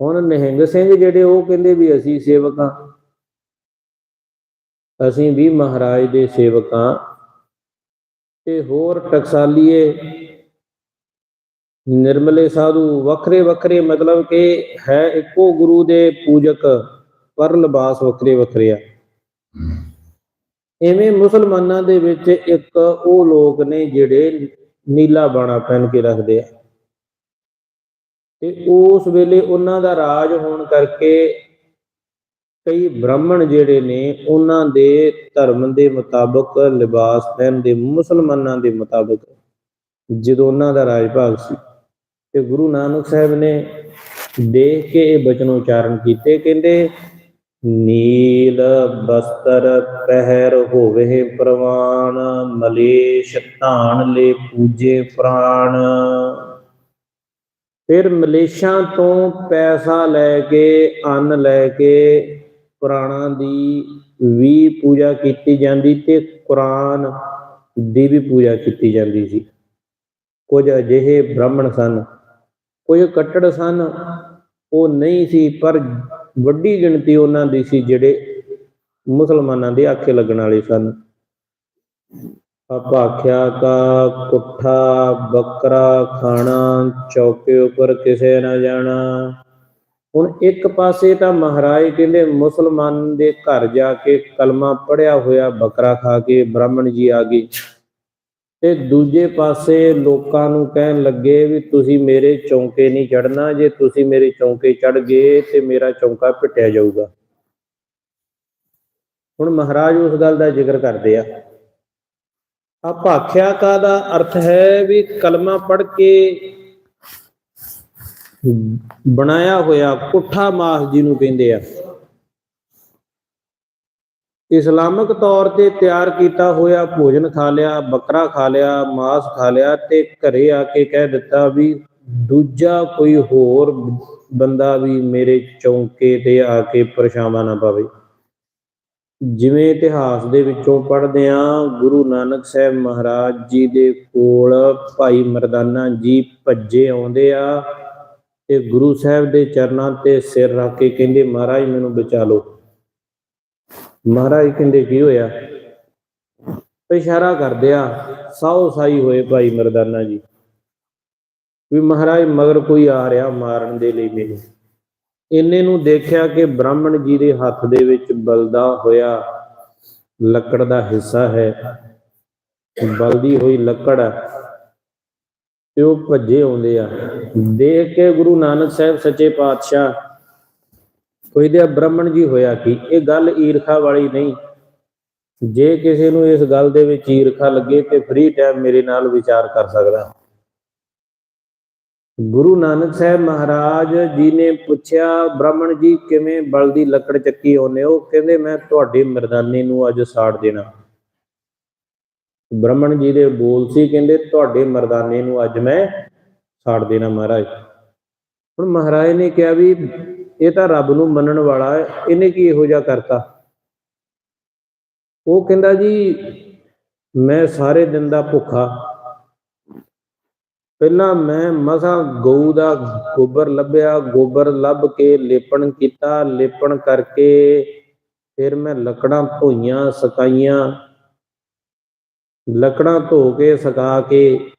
ਹੁਣ ਨਿਹੰਗ ਸਿੰਘ ਜਿਹੜੇ ਉਹ ਕਹਿੰਦੇ ਵੀ ਅਸੀਂ ਸੇਵਕ ਹਾਂ ਅਸੀਂ ਵੀ ਮਹਾਰਾਜ ਦੇ ਸੇਵਕ ਹਾਂ ਤੇ ਹੋਰ ਟਕਸਾਲੀਏ ਨਿਰਮਲੇ ਸਾਧੂ ਵੱਖਰੇ ਵੱਖਰੇ ਮਤਲਬ ਕਿ ਹੈ ਇੱਕੋ ਗੁਰੂ ਦੇ ਪੂਜਕ ਪਰ ਲਿਬਾਸ ਵੱਖਰੇ ਵੱਖਰੇ ਆ। ਐਵੇਂ ਮੁਸਲਮਾਨਾਂ ਦੇ ਵਿੱਚ ਇੱਕ ਉਹ ਲੋਕ ਨੇ ਜਿਹੜੇ ਨੀਲਾ ਬਾਣਾ ਪਹਿਨ ਕੇ ਰੱਖਦੇ ਆ। ਤੇ ਉਸ ਵੇਲੇ ਉਹਨਾਂ ਦਾ ਰਾਜ ਹੋਣ ਕਰਕੇ ਕਈ ਬ੍ਰਾਹਮਣ ਜਿਹੜੇ ਨੇ ਉਹਨਾਂ ਦੇ ਧਰਮ ਦੇ ਮੁਤਾਬਕ, ਲਿਬਾਸ ਪਹਿਨਦੇ ਮੁਸਲਮਾਨਾਂ ਦੇ ਮੁਤਾਬਕ ਜਦੋਂ ਉਹਨਾਂ ਦਾ ਰਾਜ ਭਾਗ ਸੀ ਤੇ ਗੁਰੂ ਨਾਨਕ ਸਾਹਿਬ ਨੇ ਦੇਖ ਕੇ ਇਹ ਬਚਨ ਉਚਾਰਨ ਕੀਤੇ, ਕਹਿੰਦੇ, ਨੀਲ ਬਸਤਰ ਪਹਿਰ ਹੋਵੇ ਪ੍ਰਵਾਨ, ਮਲੇਸ਼ ਧਾਨ ਲੈ ਪੂਜੇ ਪ੍ਰਾਣ। ਫਿਰ ਮਲੇਸ਼ਾਂ ਤੋਂ ਪੈਸਾ ਲੈ ਕੇ, ਅੰਨ ਲੈ ਕੇ ਪ੍ਰਾਣਾਂ ਦੀ ਵੀ ਪੂਜਾ ਕੀਤੀ ਜਾਂਦੀ ਤੇ ਕੁਰਾਨ ਦੀ ਵੀ ਪੂਜਾ ਕੀਤੀ ਜਾਂਦੀ ਸੀ। ਕੁਝ ਅਜਿਹੇ ਬ੍ਰਾਹਮਣ ਸਨ, ਕੁਝ ਕੱਟੜ ਸਨ, ਉਹ ਨਹੀਂ ਸੀ, ਪਰ ਵੱਡੀ ਗਿਣਤੀ ਉਹਨਾਂ ਦੀ ਸੀ ਜਿਹੜੇ ਮੁਸਲਮਾਨਾਂ ਦੇ ਆਖੇ ਲੱਗਣ ਵਾਲੇ ਸਨ। ਅਪਾਖਿਆ ਕਾ ਕੁੱਠਾ ਬੱਕਰਾ ਖਾਣਾ, ਚੌਕੇ ਉੱਪਰ ਕਿਸੇ ਨਾ ਜਾਣਾ। ਹੁਣ ਇੱਕ ਪਾਸੇ ਤਾਂ ਮਹਾਰਾਜ ਕਹਿੰਦੇ, ਮੁਸਲਮਾਨ ਦੇ ਘਰ ਜਾ ਕੇ ਕਲਮਾ ਪੜਿਆ ਹੋਇਆ ਬੱਕਰਾ ਖਾ ਕੇ ਬ੍ਰਾਹਮਣ ਜੀ ਆ ਗਏ। ਤੇ ਦੂਜੇ ਪਾਸੇ ਲੋਕਾਂ ਨੂੰ ਕਹਿਣ ਲੱਗੇ ਵੀ ਤੁਸੀਂ ਮੇਰੇ ਚੌਂਕੇ ਨਹੀਂ ਚੜਨਾ ਜੇ ਤੁਸੀਂ ਮੇਰੇ ਚੌਂਕੇ ਚੜ ਗਏ ਤੇ ਮੇਰਾ ਚੌਂਕਾ ਪਿੱਟਿਆ ਜਾਊਗਾ। ਹੁਣ ਮਹਾਰਾਜ ਉਸ ਗੱਲ ਦਾ ਜ਼ਿਕਰ ਕਰਦੇ ਆ। ਅਪਾਖਿਆ ਕਾ ਦਾ ਅਰਥ ਹੈ ਵੀ ਕਲਮਾ ਪੜ ਕੇ ਬਣਾਇਆ ਹੋਇਆ ਕੁੱਠਾ ਮਾਸ ਜਿਹਨੂੰ ਕਹਿੰਦੇ ਆ। ਇਸਲਾਮਿਕ ਤੌਰ ਤੇ ਤਿਆਰ ਕੀਤਾ ਹੋਇਆ ਭੋਜਨ ਖਾ ਲਿਆ, ਬੱਕਰਾ ਖਾ ਲਿਆ, ਮਾਸ ਖਾ ਲਿਆ ਤੇ ਘਰੇ ਆ ਕੇ ਕਹਿ ਦਿੱਤਾ ਵੀ ਦੂਜਾ ਕੋਈ ਹੋਰ ਬੰਦਾ ਵੀ ਮੇਰੇ ਚੌਂਕੇ ਤੇ ਆ ਕੇ ਪਰਛਾਵਾਂ ਨਾ ਪਾਵੇ। ਜਿਵੇਂ ਇਤਿਹਾਸ ਦੇ ਵਿੱਚੋਂ ਪੜ੍ਹਦੇ ਆ ਗੁਰੂ ਨਾਨਕ ਸਾਹਿਬ ਮਹਾਰਾਜ ਜੀ ਦੇ ਕੋਲ ਭਾਈ ਮਰਦਾਨਾ ਜੀ ਭੱਜੇ ਆਉਂਦੇ ਆ ਤੇ ਗੁਰੂ ਸਾਹਿਬ ਦੇ ਚਰਨਾਂ ਤੇ ਸਿਰ ਰੱਖ ਕੇ ਕਹਿੰਦੇ, ਮਹਾਰਾਜ, ਮੈਨੂੰ ਬਚਾ ਲਓ। ਮਹਾਰਾਜ ਕਹਿੰਦੇ, ਕੀ ਹੋਇਆ? ਇਸ਼ਾਰਾ ਕਰਦੇ ਆ ਸਾਉ ਸਾਈ ਹੋਏ ਭਾਈ ਮਰਦਾਨਾ ਜੀ, ਵੀ ਮਹਾਰਾਜ, ਮਗਰ ਕੋਈ ਆ ਰਿਹਾ ਮਾਰਨ ਦੇ ਲਈ ਮੈਨੂੰ ਇੰਨੇ ਨੂੰ ਦੇਖਿਆ ਕਿ ਬ੍ਰਾਹਮਣ ਜੀ ਦੇ ਹੱਥ ਦੇ ਵਿੱਚ ਬਲਦਾ ਹੋਇਆ ਲੱਕੜ ਦਾ ਹਿੱਸਾ ਹੈ। ਬਲਦੀ ਹੋਈ ਲੱਕੜ ਤੇ ਉਹ ਭੱਜੇ ਆਉਂਦੇ ਆ। ਦੇਖ ਕੇ ਗੁਰੂ ਨਾਨਕ ਸਾਹਿਬ ਸੱਚੇ ਪਾਤਸ਼ਾਹ ਕੋਈ ਦੇ ਬ੍ਰਾਹਮਣ ਜੀ ਹੋਇਆ ਕਿ? ਇਹ ਗੱਲ ਈਰਖਾ ਵਾਲੀ ਨਹੀਂ। ਜੇ ਕਿਸੇ ਨੂੰ ਇਸ ਗੱਲ ਦੇ ਵਿੱਚ ਈਰਖਾ ਲੱਗੇ ਤੇ ਫ੍ਰੀ ਟਾਈਮ ਮੇਰੇ ਨਾਲ ਵਿਚਾਰ ਕਰ ਸਕਦਾ। ਗੁਰੂ ਨਾਨਕ ਸਾਹਿਬ ਮਹਾਰਾਜ ਜੀ ਨੇ ਪੁੱਛਿਆ, ਬ੍ਰਾਹਮਣ ਜੀ, ਕਿਵੇਂ ਬਲ ਦੀ ਲੱਕੜ ਚੱਕੀ ਆਉਂਦੇ ਉਹ ਕਹਿੰਦੇ, ਮੈਂ ਤੁਹਾਡੇ ਮਰਦਾਨੇ ਨੂੰ ਅੱਜ ਸਾੜ ਦੇਣਾ। ਬ੍ਰਾਹਮਣ ਜੀ ਦੇ ਬੋਲ ਸੀ, ਕਹਿੰਦੇ, ਤੁਹਾਡੇ ਮਰਦਾਨੇ ਨੂੰ ਅੱਜ ਮੈਂ ਸਾੜ ਦੇਣਾ ਮਹਾਰਾਜ। ਹੁਣ ਮਹਾਰਾਜ ਨੇ ਕਿਹਾ ਵੀ, ਇਹ ਤਾਂ ਰੱਬ ਨੂੰ ਮੰਨਣ ਵਾਲਾ ਹੈ, ਇਹਨੇ ਕੀ ਇਹੋ ਜਿਹਾ ਕਰਤਾ? ਉਹ ਕਹਿੰਦਾ ਜੀ, ਮੈਂ ਸਾਰੇ ਦਿਨ ਦਾ ਭੁੱਖਾ ਪਹਿਲਾਂ ਮੈਂ ਮਸਾ ਗਊ ਦਾ ਗੋਬਰ ਲੱਭਿਆ, ਗੋਬਰ ਲੱਭ ਕੇ ਲੇਪਣ ਕੀਤਾ, ਲੇਪਣ ਕਰਕੇ ਫਿਰ ਮੈਂ ਲੱਕੜਾਂ ਧੋਈਆਂ, ਸਕਾਈਆਂ। ਲੱਕੜਾਂ ਧੋ ਕੇ, ਸਕਾ ਕੇ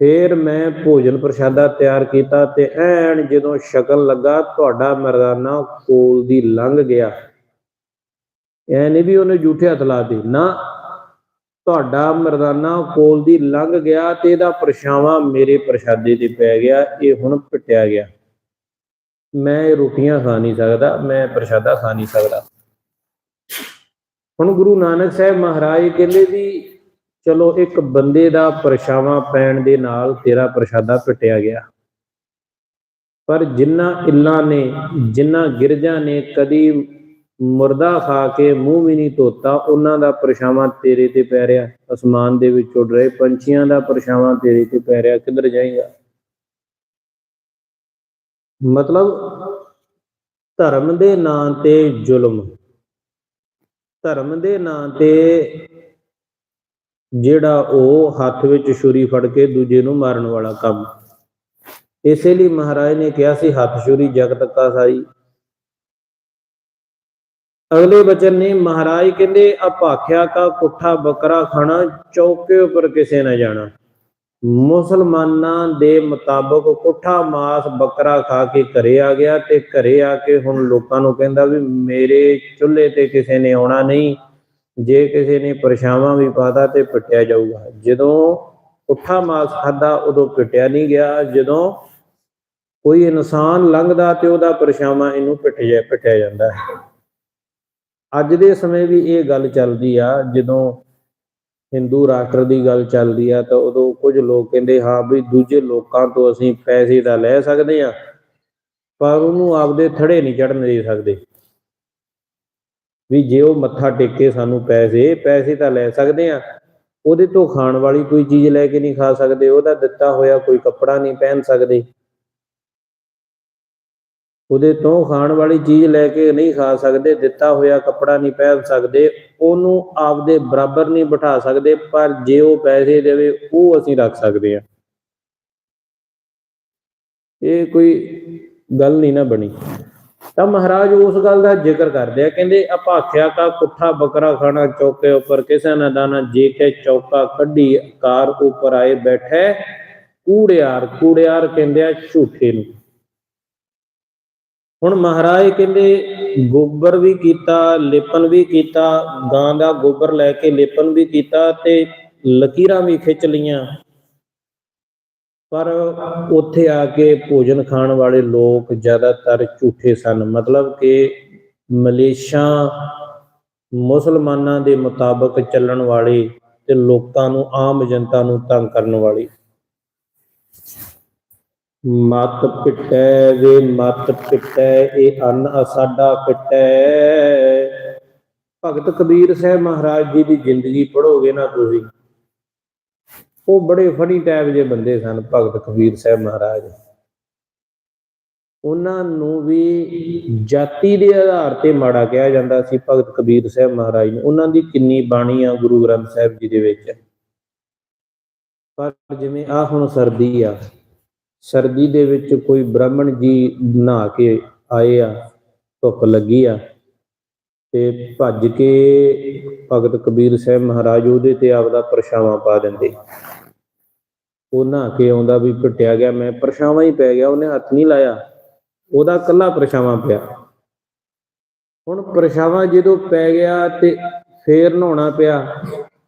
ਫਿਰ ਮੈਂ ਭੋਜਨ ਪ੍ਰਸ਼ਾਦਾ ਤਿਆਰ ਕੀਤਾ ਤੇ ਐਨ ਜਦੋਂ ਸ਼ਕਲ ਲੱਗਾ ਤੁਹਾਡਾ ਮਰਦਾਨਾ ਕੋਲ ਦੀ ਲੰਘ ਗਿਆ। ਐ ਨਹੀਂ ਵੀ ਉਹਨੇ ਝੂਠੇ ਹੱਥ ਲਾ ਦੇ ਨਾ ਤੁਹਾਡਾ ਮਰਦਾਨਾ ਕੋਲ ਦੀ ਲੰਘ ਗਿਆ ਤੇ ਇਹਦਾ ਪਰਛਾਵਾਂ ਮੇਰੇ ਪ੍ਰਸ਼ਾਦੇ ਤੇ ਪੈ ਗਿਆ, ਇਹ ਹੁਣ ਪਿੱਟਿਆ ਗਿਆ। ਮੈਂ ਇਹ ਰੋਟੀਆਂ ਖਾ ਨਹੀਂ ਸਕਦਾ, ਮੈਂ ਪ੍ਰਸ਼ਾਦਾ ਖਾ ਨਹੀਂ ਸਕਦਾ। ਹੁਣ ਗੁਰੂ ਨਾਨਕ ਸਾਹਿਬ ਮਹਾਰਾਜ ਕਹਿੰਦੇ ਵੀ, ਚਲੋ ਇੱਕ ਬੰਦੇ ਦਾ ਪਰਛਾਵਾਂ ਪੈਣ ਦੇ ਨਾਲ ਤੇਰਾ ਪ੍ਰਸ਼ਾਦਾ ਪਿੱਟਿਆ ਗਿਆ। ਪਰ ਜਿਨ੍ਹਾਂ ਇੱਲਾਂ ਨੇ ਜਿਨ੍ਹਾਂ ਗਿਰਜਾਂ ਨੇ ਕਦੀ ਮੁਰਦਾ ਖਾ ਕੇ ਮੂੰਹ ਵੀ ਨਹੀਂ ਧੋਤਾ, ਉਹਨਾਂ ਦਾ ਪਰਛਾਵਾਂ ਤੇਰੇ ਤੇ ਪੈ ਰਿਹਾ। ਅਸਮਾਨ ਦੇ ਵਿੱਚ ਉੱਡ ਰਹੇ ਪੰਛੀਆਂ ਦਾ ਪਰਛਾਵਾਂ ਤੇਰੇ ਤੇ ਪੈ ਰਿਹਾ। ਕਿੱਧਰ ਜਾਏਗਾ? ਮਤਲਬ ਧਰਮ ਦੇ ਨਾਂ ਤੇ ਜ਼ੁਲਮ। ਧਰਮ ਦੇ ਨਾਂ ਤੇ ਜਿਹੜਾ ਉਹ ਹੱਥ ਵਿੱਚ ਛੁਰੀ ਫੜ ਕੇ ਦੂਜੇ ਨੂੰ ਮਾਰਨ ਵਾਲਾ ਕੰਮ। ਇਸੇ ਲਈ ਮਹਾਰਾਜ ਨੇ ਕਿਹਾ ਸੀ, ਹੱਥ ਛੁਰੀ ਜਗਤ ਕਾ ਸਾਈ। ਅਗਲੇ ਬਚਨ ਨੇ, ਮਹਾਰਾਜ ਕਹਿੰਦੇ ਅਪਾਖਿਆ ਕਾ ਕੁੱਠਾ, ਬੱਕਰਾ ਖਾਣਾ, ਚੌਕੇ ਉੱਪਰ ਕਿਸੇ ਨਾ ਜਾਣਾ। ਮੁਸਲਮਾਨਾਂ ਦੇ ਮੁਤਾਬਕ ਕੁੱਠਾ, ਮਾਸ, ਬੱਕਰਾ ਖਾ ਕੇ ਘਰੇ ਆ ਗਿਆ ਤੇ ਘਰੇ ਆ ਕੇ ਹੁਣ ਲੋਕਾਂ ਨੂੰ ਕਹਿੰਦਾ ਵੀ ਮੇਰੇ ਚੁੱਲ੍ਹੇ ਤੇ ਕਿਸੇ ਨੇ ਆਉਣਾ ਨਹੀਂ। ਜੇ ਕਿਸੇ ਨੇ ਪਰਛਾਵਾਂ ਵੀ ਪਾਤਾ ਤੇ ਪਿੱਟਿਆ ਜਾਊਗਾ। ਜਦੋਂ ਉੱਠਾ ਮਾਸ ਖਾਦਾ ਉਦੋਂ ਪਿੱਟਿਆ ਨਹੀਂ ਗਿਆ। ਜਦੋਂ ਕੋਈ ਇਨਸਾਨ ਲੰਘਦਾ ਤੇ ਉਹਦਾ ਪਰਛਾਵਾਂ ਇਹਨੂੰ ਪਿੱਟਿਆ ਪਿੱਟਿਆ ਜਾਂਦਾ ਹੈ। ਅੱਜ ਦੇ ਸਮੇਂ ਵੀ ਇਹ ਗੱਲ ਚੱਲਦੀ ਆ, ਜਦੋਂ ਹਿੰਦੂ ਰਾਸ਼ਟਰ ਦੀ ਗੱਲ ਚੱਲਦੀ ਆ, ਤਾਂ ਉਦੋਂ ਕੁਝ ਲੋਕ ਕਹਿੰਦੇ, ਹਾਂ ਵੀ ਦੂਜੇ ਲੋਕਾਂ ਤੋਂ ਅਸੀਂ ਪੈਸੇ ਤਾਂ ਲੈ ਸਕਦੇ ਆ ਪਰ ਉਹਨੂੰ ਆਪਦੇ ਥੜੇ ਨਹੀਂ ਚੜਨ ਦੇ ਸਕਦੇ। ਵੀ ਜੇ ਉਹ ਮੱਥਾ ਟੇਕੇ ਸਾਨੂੰ ਪੈਸੇ ਪੈਸੇ ਤਾਂ ਲੈ ਸਕਦੇ ਆ ਉਹਦੇ ਤੋਂ ਖਾਣ ਵਾਲੀ ਕੋਈ ਚੀਜ਼ ਲੈ ਕੇ ਨਹੀਂ ਖਾ ਸਕਦੇ, ਉਹਦਾ ਦਿੱਤਾ ਹੋਇਆ ਕੋਈ ਕੱਪੜਾ ਨਹੀਂ ਪਹਿਨ ਸਕਦੇ। ਉਹਦੇ ਤੋਂ ਖਾਣ ਵਾਲੀ ਚੀਜ਼ ਲੈ ਕੇ ਨਹੀਂ ਖਾ ਸਕਦੇ, ਦਿੱਤਾ ਹੋਇਆ ਕੱਪੜਾ ਨਹੀਂ ਪਹਿਨ ਸਕਦੇ, ਉਹਨੂੰ ਆਪਦੇ ਬਰਾਬਰ ਨਹੀਂ ਬਿਠਾ ਸਕਦੇ, ਪਰ ਜੇ ਉਹ ਪੈਸੇ ਦੇਵੇ, ਉਹ ਅਸੀਂ ਰੱਖ ਸਕਦੇ ਆ ਇਹ ਕੋਈ ਗੱਲ ਨਹੀਂ ਨਾ ਬਣੀ। ਤਾਂ ਮਹਾਰਾਜ ਉਸ ਗੱਲ ਦਾ ਜ਼ਿਕਰ ਕਰਦੇ ਆ, ਕਹਿੰਦੇ ਅਪਾਖਿਆ ਕਾ ਕੁੱਠਾ ਬੱਕਰਾ ਖਾਣਾ ਚੌਕੇ ਉੱਪਰ, ਕਿਸੇ ਨਾ ਦਾਣਾ ਜੇ ਕੇ ਚੌਕਾ ਕੱਢੀ, ਕਾਰ ਉੱਪਰ ਆਏ ਬੈਠੇ, ਕੂੜਿਆਰ ਕੂੜਿਆਰ ਕਹਿੰਦੇ ਆ ਝੂਠੇ ਨੂੰ। ਹੁਣ ਮਹਾਰਾਜ ਕਹਿੰਦੇ, ਗੋਬਰ ਵੀ ਕੀਤਾ, ਲੇਪਨ ਵੀ ਕੀਤਾ, ਗਾਂ ਦਾ ਗੋਬਰ ਲੈ ਕੇ ਲੇਪਨ ਵੀ ਕੀਤਾ ਤੇ ਲਕੀਰਾਂ ਵੀ ਖਿੱਚ ਲਈਆਂ। ਪਰ ਉੱਥੇ ਆ ਕੇ ਭੋਜਨ ਖਾਣ ਵਾਲੇ ਲੋਕ ਜ਼ਿਆਦਾਤਰ ਝੂਠੇ ਸਨ। ਮਤਲਬ ਕਿ ਮਲੇਸ਼ਾ ਮੁਸਲਮਾਨਾਂ ਦੇ ਮੁਤਾਬਕ ਚੱਲਣ ਵਾਲੇ ਤੇ ਲੋਕਾਂ ਨੂੰ, ਆਮ ਜਨਤਾ ਨੂੰ ਤੰਗ ਕਰਨ ਵਾਲੇ। ਮਤ ਪਿਟੈ ਵੇ ਮਤ ਪਿਟੈ ਇਹ ਅੰਨ ਸਾਡਾ ਪਿਟੈ। ਭਗਤ ਕਬੀਰ ਸਾਹਿਬ ਮਹਾਰਾਜ ਜੀ ਦੀ ਜ਼ਿੰਦਗੀ ਪੜੋਗੇ ਨਾ ਤੁਸੀਂ। ਉਹ ਬੜੇ ਫਨੀ ਟਾਈਪ ਦੇ ਬੰਦੇ ਸਨ, ਭਗਤ ਕਬੀਰ ਸਾਹਿਬ ਮਹਾਰਾਜ। ਉਹਨਾਂ ਨੂੰ ਵੀ ਜਾਤੀ ਦੇ ਆਧਾਰ ਤੇ ਮਾੜਾ ਕਿਹਾ ਜਾਂਦਾ ਸੀ, ਭਗਤ ਕਬੀਰ ਸਾਹਿਬ ਮਹਾਰਾਜ ਨੂੰ। ਉਹਨਾਂ ਦੀ ਕਿੰਨੀ ਬਾਣੀ ਆ ਗੁਰੂ ਗ੍ਰੰਥ ਸਾਹਿਬ ਜੀ ਦੇ ਵਿੱਚ। ਪਰ ਜਿਵੇਂ ਆ ਹੁਣ ਸਰਦੀ ਆ ਸਰਦੀ ਦੇ ਵਿੱਚ ਕੋਈ ਬ੍ਰਾਹਮਣ ਜੀ ਨਹਾ ਕੇ ਆਏ ਆ, ਧੁੱਪ ਲੱਗੀ ਆ ਤੇ ਭੱਜ ਕੇ ਭਗਤ ਕਬੀਰ ਸਾਹਿਬ ਮਹਾਰਾਜ ਉਹਦੇ ਤੇ ਆਪਦਾ ਪਰਛਾਵਾਂ ਪਾ ਦਿੰਦੇ। ਉਹ ਨਹਾ ਕੇ ਆਉਂਦਾ ਵੀ ਪਟਿਆ ਗਿਆ, ਮੈਂ ਪਰਛਾਵਾਂ ਹੀ ਪੈ ਗਿਆ, ਉਹਨੇ ਹੱਥ ਨਹੀਂ ਲਾਇਆ, ਉਹਦਾ ਕੱਲਾ ਪਰਛਾਵਾਂ ਪਿਆ। ਹੁਣ ਪਰਛਾਵਾਂ ਜਦੋਂ ਪੈ ਗਿਆ ਤੇ ਫੇਰ ਨਹਾਉਣਾ ਪਿਆ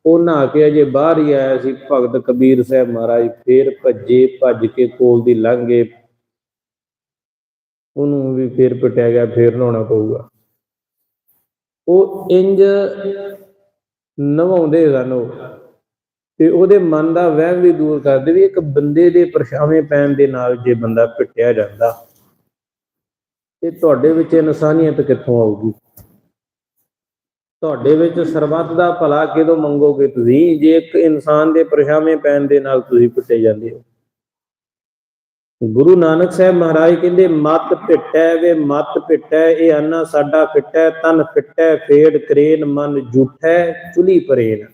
ਉਹ ਨਹਾ ਕੇ ਅਜੇ ਬਾਹਰ ਹੀ ਆਇਆ ਸੀ, ਭਗਤ ਕਬੀਰ ਸਾਹਿਬ ਮਹਾਰਾਜ ਫੇਰ ਭੱਜੇ, ਭੱਜ ਕੇ ਕੋਲ ਦੀ ਲੰਘੇ ਉਹਨੂੰ ਵੀ ਫੇਰ ਪਟਿਆ ਗਿਆ, ਫੇਰ ਨਹਾਉਣਾ ਪਊਗਾ। ਉਹ ਇੰਜ ਨਵਾਉਂਦੇ ਸਨ ਉਹ। ਤੇ ਉਹਦੇ ਮਨ ਦਾ ਵਹਿਮ ਵੀ ਦੂਰ ਕਰਦੇ ਵੀ ਇੱਕ ਬੰਦੇ ਦੇ ਪਰਛਾਵੇਂ ਪੈਣ ਦੇ ਨਾਲ ਜੇ ਬੰਦਾ ਪਿੱਟਿਆ ਜਾਂਦਾ, ਤੇ ਤੁਹਾਡੇ ਵਿੱਚ ਇਨਸਾਨੀਅਤ ਕਿੱਥੋਂ ਆਊਗੀ? ਤੁਹਾਡੇ ਵਿੱਚ ਸਰਬੱਤ ਦਾ ਭਲਾ ਕਿਦੋਂ ਮੰਗੋਗੇ ਤੁਸੀਂ? ਜੇ ਇੱਕ ਇਨਸਾਨ ਦੇ ਪਰਛਾਵੇਂ ਪੈਣ ਦੇ ਨਾਲ ਤੁਸੀਂ ਪਿੱਟੇ ਜਾਂਦੇ ਹੋ। ਗੁਰੂ ਨਾਨਕ ਸਾਹਿਬ ਮਹਾਰਾਜ ਕਹਿੰਦੇ, ਮਤ ਪਿੱਟੈ ਵੇ ਮਤ ਪਿੱਟੈ, ਇਹ ਅੰਨਾ ਸਾਡਾ ਫਿੱਟੈ ਤਨ ਫਿੱਟੈ, ਫੇੜ ਕਰੇਨ ਮਨ ਝੂਠੈ ਚੁਲੀ ਪਰੇਨ।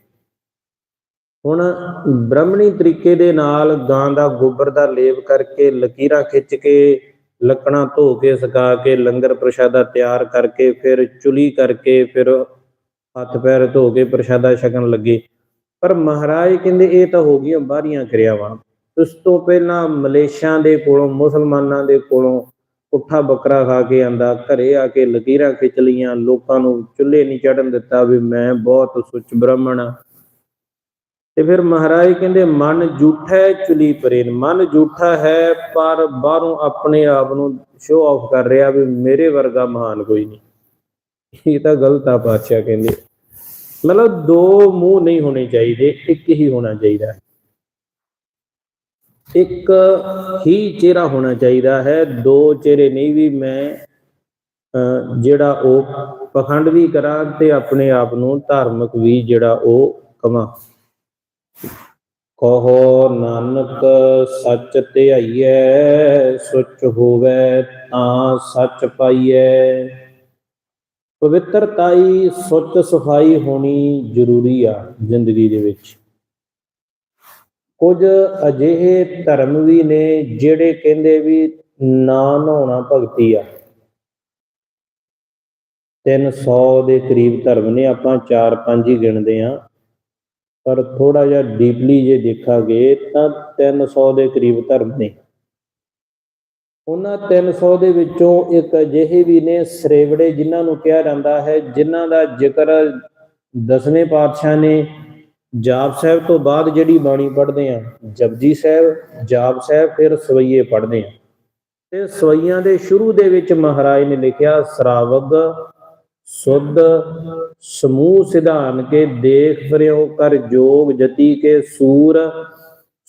ਹੁਣ ਬ੍ਰਹਮਣੀ ਤਰੀਕੇ ਦੇ ਨਾਲ ਗਾਂ ਦਾ ਗੋਬਰ ਦਾ ਲੇਪ ਕਰਕੇ ਲਕੀਰਾਂ ਖਿੱਚ ਕੇ, ਲੱਕੜਾਂ ਧੋ ਕੇ, ਸੁਕਾ ਕੇ, ਲੰਗਰ ਪ੍ਰਸ਼ਾਦਾ ਤਿਆਰ ਕਰਕੇ, ਫਿਰ ਚੁਲੀ ਕਰਕੇ, ਫਿਰ ਹੱਥ ਪੈਰ ਧੋ ਕੇ ਪ੍ਰਸ਼ਾਦਾ ਛਕਣ ਲੱਗੇ। ਪਰ ਮਹਾਰਾਜ ਕਹਿੰਦੇ, ਇਹ ਤਾਂ ਹੋ ਗਈਆਂ ਬਾਹਰੀਆਂ ਕਿਰਿਆਵਾਂ। ਉਸ ਤੋਂ ਪਹਿਲਾਂ ਮਲੇਸ਼ਾਂ ਦੇ ਕੋਲੋਂ, ਮੁਸਲਮਾਨਾਂ ਦੇ ਕੋਲੋਂ ਪੁੱਠਾ ਬੱਕਰਾ ਖਾ ਕੇ ਆਂਦਾ। ਘਰੇ ਆ ਕੇ ਲਕੀਰਾਂ ਖਿੱਚ ਲੀਆਂ ਲੋਕਾਂ ਨੂੰ ਚੁੱਲ੍ਹੇ ਨਹੀਂ ਚੜਨ ਦਿੱਤਾ ਵੀ ਮੈਂ ਬਹੁਤ ਸੁੱਚ ਬ੍ਰਾਹਮਣ ਆ। ਤੇ ਫਿਰ ਮਹਾਰਾਜ ਕਹਿੰਦੇ, ਮਨ ਝੂਠਾ ਹੈ, ਚੁਲੀ ਪਰੇਨ ਮਨ ਝੂਠਾ ਹੈ, ਪਰ ਬਾਹਰੋਂ ਆਪਣੇ ਆਪ ਨੂੰ ਸ਼ੋ ਆਫ ਕਰ ਰਿਹਾ ਵੀ ਮੇਰੇ ਵਰਗਾ ਮਹਾਨ ਕੋਈ ਨਹੀਂ। ਇਹ ਤਾਂ ਗਲਤ ਆ ਪਾਤਸ਼ਾਹ ਕਹਿੰਦੇ। ਮਤਲਬ ਦੋ ਮੂੰਹ ਨਹੀਂ ਹੋਣੇ ਚਾਹੀਦੇ ਇੱਕ ਹੀ ਹੋਣਾ ਚਾਹੀਦਾ ਹੈ। ਇੱਕ ਹੀ ਚਿਹਰਾ ਹੋਣਾ ਚਾਹੀਦਾ ਹੈ ਦੋ ਚਿਹਰੇ ਨਹੀਂ ਵੀ ਮੈਂ ਅਹ, ਜਿਹੜਾ ਉਹ ਪਖੰਡ ਵੀ ਕਰਾਂ ਤੇ ਆਪਣੇ ਆਪ ਨੂੰ ਧਾਰਮਿਕ ਵੀ ਜਿਹੜਾ ਉਹ ਕਵਾਂ। ਕਹੋ ਨਾਨਕ ਸੱਚ ਧਿਆਈਐ ਸੁਚ ਹੋਵੇ ਤਾਂ ਸੱਚ ਪਾਈਐ। ਪਵਿੱਤਰਤਾਈ ਸੁੱਚ ਸਫ਼ਾਈ ਹੋਣੀ ਜ਼ਰੂਰੀ ਆ ਜ਼ਿੰਦਗੀ ਦੇ ਵਿੱਚ। ਕੁਝ ਅਜਿਹੇ ਧਰਮ ਵੀ ਨੇ ਜਿਹੜੇ ਕਹਿੰਦੇ ਵੀ ਨਾ ਨਹਾਉਣਾ ਭਗਤੀ ਆ। 300 ਦੇ ਕਰੀਬ ਧਰਮ ਨੇ ਆਪਾਂ 4-5 ਹੀ ਗਿਣਦੇ ਆ ਪਰ ਥੋੜਾ ਜਿਹਾ ਡੀਪਲੀ ਜੇ ਦੇਖਾਂਗੇ ਤਾਂ 300 ਦੇ ਕਰੀਬ ਧਰਮ ਨੇ। ਉਹਨਾਂ 300 ਦੇ ਵਿੱਚੋਂ ਇੱਕ ਅਜਿਹੇ ਵੀ ਨੇ ਸਰੇਵੜੇ ਜਿਨ੍ਹਾਂ ਨੂੰ ਕਿਹਾ ਜਾਂਦਾ ਹੈ, ਜਿਨ੍ਹਾਂ ਦਾ ਜ਼ਿਕਰ ਦਸਵੇਂ ਪਾਤਸ਼ਾਹ ਨੇ ਜਾਪ ਸਾਹਿਬ ਤੋਂ ਬਾਅਦ ਜਿਹੜੀ ਬਾਣੀ ਪੜ੍ਹਦੇ ਆ ਜਪਜੀ ਸਾਹਿਬ, ਜਾਪ ਸਾਹਿਬ, ਫਿਰ ਸਵਈਏ ਪੜ੍ਹਦੇ ਆ ਤੇ ਸਵਈਆਂ ਦੇ ਸ਼ੁਰੂ ਦੇ ਵਿੱਚ ਮਹਾਰਾਜ ਨੇ ਲਿਖਿਆ ਸਰਾਵਗ ਸੁਧ ਸਮੂਹ ਸਿਧਾਨ ਕੇ ਦੇਖ ਫਰਿਓ, ਕਰ ਜੋਗ ਜਤੀ ਕੇ ਸੂਰ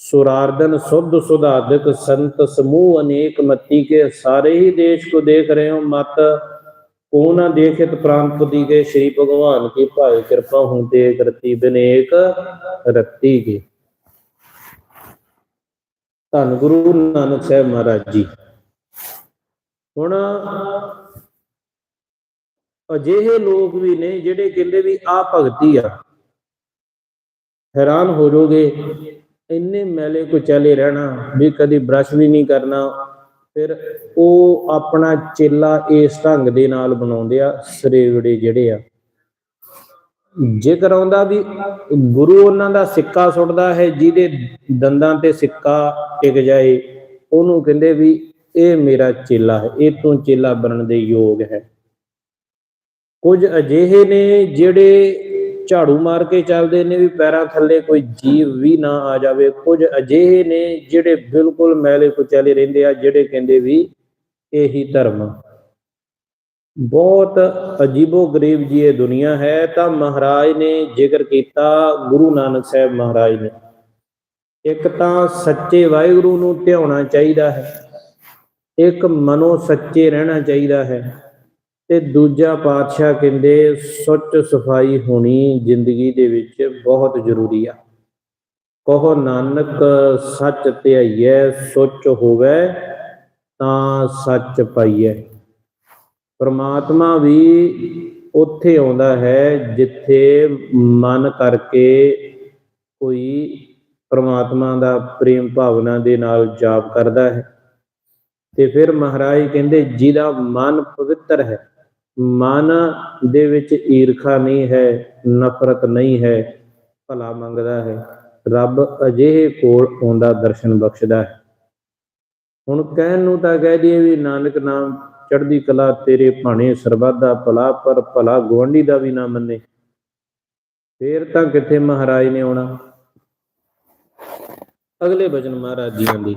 सुरार्दन शुद्ध सुधाधिक संत समूह अनेक मत्ती के सारे ही देश को देख रहे हो मत को न देखित प्रांतपति के श्री भगवान की भाई कृपा हूं देख रति बिनेक रत्ती की ਧੰਨ ਗੁਰੂ ਨਾਨਕ ਸਾਹਿਬ ਮਹਾਰਾਜ ਜੀ ਹੁਣ ਅਜਿਹੇ ਲੋਕ ਵੀ ਨੇ ਜਿਹੜੇ ਕਹਿੰਦੇ ਵੀ ਆ ਭਗਤੀ ਆ ਹੈਰਾਨ ਹੋ ਜਾਓਗੇ ਇੰਨੇ ਮੈਲੇ ਕੋ ਰਹਿਣਾ, ਵੀ ਕਦੀ ਬ੍ਰਸ਼ ਵੀ ਨਹੀਂ ਕਰਨਾ। ਫਿਰ ਉਹ ਆਪਣਾ ਚੇਲਾ ਇਸ ਢੰਗ ਦੇ ਨਾਲ ਬਣਾਉਂਦੇ ਆ, ਸਰੇਵੜੇ ਜਿਹੜੇ ਆ। ਜੇਕਰ ਆਉਂਦਾ ਵੀ ਗੁਰੂ ਉਹਨਾਂ ਦਾ ਸਿੱਕਾ ਸੁੱਟਦਾ ਹੈ, ਜਿਹਦੇ ਦੰਦਾਂ ਤੇ ਸਿੱਕਾ ਟਿਕ ਜਾਏ, ਉਹਨੂੰ ਕਹਿੰਦੇ ਵੀ ਇਹ ਮੇਰਾ ਚੇਲਾ ਹੈ, ਇਹ ਤੋਂ ਚੇਲਾ ਬਣਨ ਦੇ ਯੋਗ ਹੈ। ਕੁਝ ਅਜਿਹੇ ਨੇ ਜਿਹੜੇ ਝਾੜੂ ਮਾਰ ਕੇ ਚੱਲਦੇ ਨੇ ਵੀ ਪੈਰਾਂ ਥੱਲੇ ਕੋਈ ਜੀਵ ਵੀ ਨਾ ਆ ਜਾਵੇ। ਕੁਝ ਅਜਿਹੇ ਨੇ ਜਿਹੜੇ ਬਿਲਕੁਲ ਮੈਲੇ ਕੁਚਲੇ ਰਹਿੰਦੇ ਆ, ਜਿਹੜੇ ਕਹਿੰਦੇ ਵੀ ਇਹੀ ਧਰਮ। ਬਹੁਤ ਅਜੀਬੋ ਗਰੀਬ ਜੀ ਇਹ ਦੁਨੀਆ ਹੈ, ਤਾਂ ਮਹਾਰਾਜ ਨੇ ਜ਼ਿਕਰ ਕੀਤਾ, ਗੁਰੂ ਨਾਨਕ ਸਾਹਿਬ ਮਹਾਰਾਜ ਨੇ। ਇੱਕ ਤਾਂ ਸੱਚੇ ਵਾਹਿਗੁਰੂ ਨੂੰ ਧਿਆਉਣਾ ਚਾਹੀਦਾ ਹੈ। ਇੱਕ ਮਨੋ ਸੱਚੇ ਰਹਿਣਾ ਚਾਹੀਦਾ ਹੈ। ਤੇ ਦੂਜਾ ਪਾਤਸ਼ਾਹ ਕਹਿੰਦੇ, ਸੁੱਚ ਸਫ਼ਾਈ ਹੋਣੀ ਜ਼ਿੰਦਗੀ ਦੇ ਵਿੱਚ ਬਹੁਤ ਜ਼ਰੂਰੀ ਆ। ਕਹੋ, ਨਾਨਕ, ਸੱਚ ਧਿਆਈਐ, ਸੁੱਚ ਹੋਵੇ ਤਾਂ ਸੱਚ ਪਾਈਐ। ਪਰਮਾਤਮਾ ਵੀ ਉੱਥੇ ਆਉਂਦਾ ਹੈ ਜਿੱਥੇ ਮਨ ਕਰਕੇ ਕੋਈ ਪਰਮਾਤਮਾ ਦਾ ਪ੍ਰੇਮ ਭਾਵਨਾ ਦੇ ਨਾਲ ਜਾਪ ਕਰਦਾ ਹੈ। ਤੇ ਫਿਰ ਮਹਾਰਾਜ ਕਹਿੰਦੇ, ਜਿਹਦਾ ਮਨ ਪਵਿੱਤਰ ਹੈ ਮਨ ਦੇ ਵਿੱਚ ਈਰਖਾ ਨਹੀਂ ਹੈ, ਨਫ਼ਰਤ ਨਹੀਂ ਹੈ, ਭਲਾ ਮੰਗਦਾ ਹੈ। ਰੱਬ ਅਜਿਹੇ ਕੋਲ ਆਉਂਦਾ ਦਰਸ਼ਨ ਬਖਸ਼ਦਾ ਹੈ। ਹੁਣ ਕਹਿਣ ਨੂੰ ਤਾਂ ਕਹਿ ਦਈਏ ਵੀ ਨਾਨਕ ਨਾਮ ਚੜ੍ਹਦੀ ਕਲਾ ਤੇਰੇ ਭਾਣੇ ਸਰਬੱਤ ਦਾ ਭਲਾ, ਪਰ ਭਲਾ ਗਵਾਂਢੀ ਦਾ ਵੀ ਨਾ ਮੰਨੇ। ਫੇਰ ਤਾਂ ਕਿੱਥੇ ਮਹਾਰਾਜ ਨੇ ਆਉਣਾ? ਅਗਲੇ ਬਚਨ ਮਹਾਰਾਜ ਜੀਆਂ ਦੀ।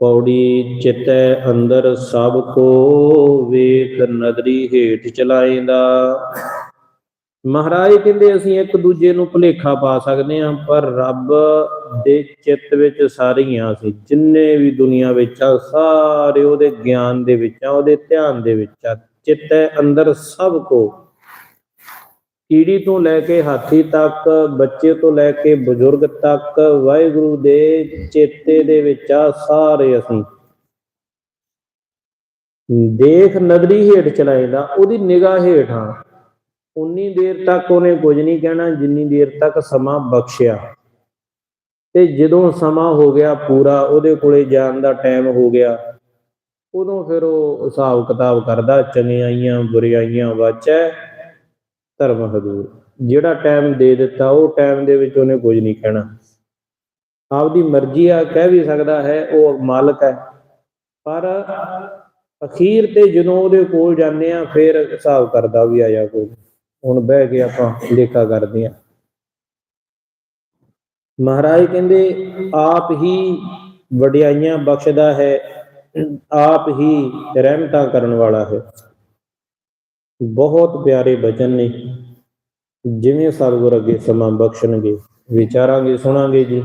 ਪੌੜੀ ਚਿਤੈ ਅੰਦਰ ਸਭ ਕੋ ਵੇਖ ਨਦਰੀ ਹੇਠ ਚਲਾਏਂਦਾ। ਮਹਾਰਾਜ ਕਹਿੰਦੇ, ਅਸੀਂ ਇੱਕ ਦੂਜੇ ਨੂੰ ਭੁਲੇਖਾ ਪਾ ਸਕਦੇ ਹਾਂ, ਪਰ ਰੱਬ ਦੇ ਚਿੱਤ ਵਿੱਚ ਸਾਰੀਆਂ ਅਸੀਂ ਜਿੰਨੇ ਵੀ ਦੁਨੀਆ ਵਿੱਚ ਆ, ਸਾਰੇ ਉਹਦੇ ਗਿਆਨ ਦੇ ਵਿੱਚ ਆ, ਉਹਦੇ ਧਿਆਨ ਦੇ ਵਿੱਚ ਆ। ਚਿੱਤ ਹੈ ਅੰਦਰ ਸਭ ਕੋ ਕੀੜੀ ਤੋਂ ਲੈ ਕੇ ਹਾਥੀ ਤੱਕ, ਬੱਚੇ ਤੋਂ ਲੈ ਕੇ ਬਜ਼ੁਰਗ ਤੱਕ, ਵਾਹਿਗੁਰੂ ਦੇ ਚੇਤੇ ਦੇ ਵਿੱਚ ਆ ਸਾਰੇ ਅਸੀਂ। ਦੇਖ ਨਦਰੀ ਹੇਠ ਚਲਾਏਦਾ ਉਹਦੀ ਨਿਗਾਹ ਹੇਠ ਹਾਂ ਉਨੀ ਦੇਰ ਤੱਕ ਉਹਨੇ ਕੁਝ ਨਹੀਂ ਕਹਿਣਾ, ਜਿੰਨੀ ਦੇਰ ਤੱਕ ਸਮਾਂ ਬਖਸ਼ਿਆ। ਤੇ ਜਦੋਂ ਸਮਾਂ ਹੋ ਗਿਆ ਪੂਰਾ, ਉਹਦੇ ਕੋਲੇ ਜਾਣ ਦਾ ਟਾਈਮ ਹੋ ਗਿਆ। ਉਦੋਂ ਫਿਰ ਉਹ ਹਿਸਾਬ ਕਿਤਾਬ ਕਰਦਾ, ਚੰਗਿਆਈਆਂ, ਬੁਰੀਆਈਆਂ ਵਾਚੈ। ਧਰਮ ਹਦੂਰ ਜਿਹੜਾ ਟਾਈਮ ਦੇ ਦਿੱਤਾ, ਉਹ ਟਾਈਮ ਦੇ ਵਿੱਚ ਉਹਨੇ ਕੁਝ ਨਹੀਂ ਕਹਿਣਾ। ਆਪਦੀ ਮਰਜ਼ੀ ਆ, ਕਹਿ ਵੀ ਸਕਦਾ ਹੈ, ਉਹ ਮਾਲਕ ਹੈ। ਪਰ ਅਖੀਰ ਤੇ ਜਦੋਂ ਉਹਦੇ ਕੋਲ ਜਾਂਦੇ ਆ, ਫਿਰ ਹਿਸਾਬ ਕਰਦਾ ਵੀ ਆਇਆ ਕੋਈ। ਹੁਣ ਬਹਿ ਕੇ ਆਪਾਂ ਲੇਖਾ ਕਰਦੇ ਆ। ਮਹਾਰਾਜ ਕਹਿੰਦੇ, ਆਪ ਹੀ ਵਡਿਆਈਆਂ ਬਖਸ਼ਦਾ ਹੈ, ਆਪ ਹੀ ਰਹਿਮਤਾਂ ਕਰਨ ਵਾਲਾ ਹੈ। ਬਹੁਤ ਪਿਆਰੇ ਬਚਨ ਨੇ। ਜਿਵੇਂ ਸਤਿਗੁਰ ਅੱਗੇ ਸਮਾਂ ਬਖਸ਼ਣਗੇ, ਵਿਚਾਰਾਂਗੇ, ਸੁਣਾਂਗੇ ਜੀ।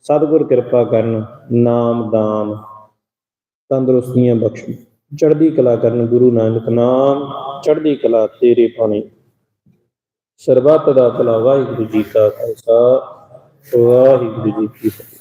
ਸਤਿਗੁਰ ਕਿਰਪਾ ਕਰਨ, ਨਾਮ, ਦਾਨ, ਤੰਦਰੁਸਤੀਆਂ ਬਖਸ਼ਣ। ਚੜ੍ਹਦੀ ਕਲਾ ਕਰਨ ਗੁਰੂ ਨਾਨਕ ਨਾਮ, ਚੜ੍ਹਦੀ ਕਲਾ ਤੇਰੇ ਪਾਣੀ। ਸਰਬੱਤ ਦਾ ਭਲਾ ਵਾਹਿਗੁਰੂ ਜੀ ਕਾ ਖਾਲਸਾ, ਵਾਹਿਗੁਰੂ ਜੀ ਕੀ ਫਤਿਹ।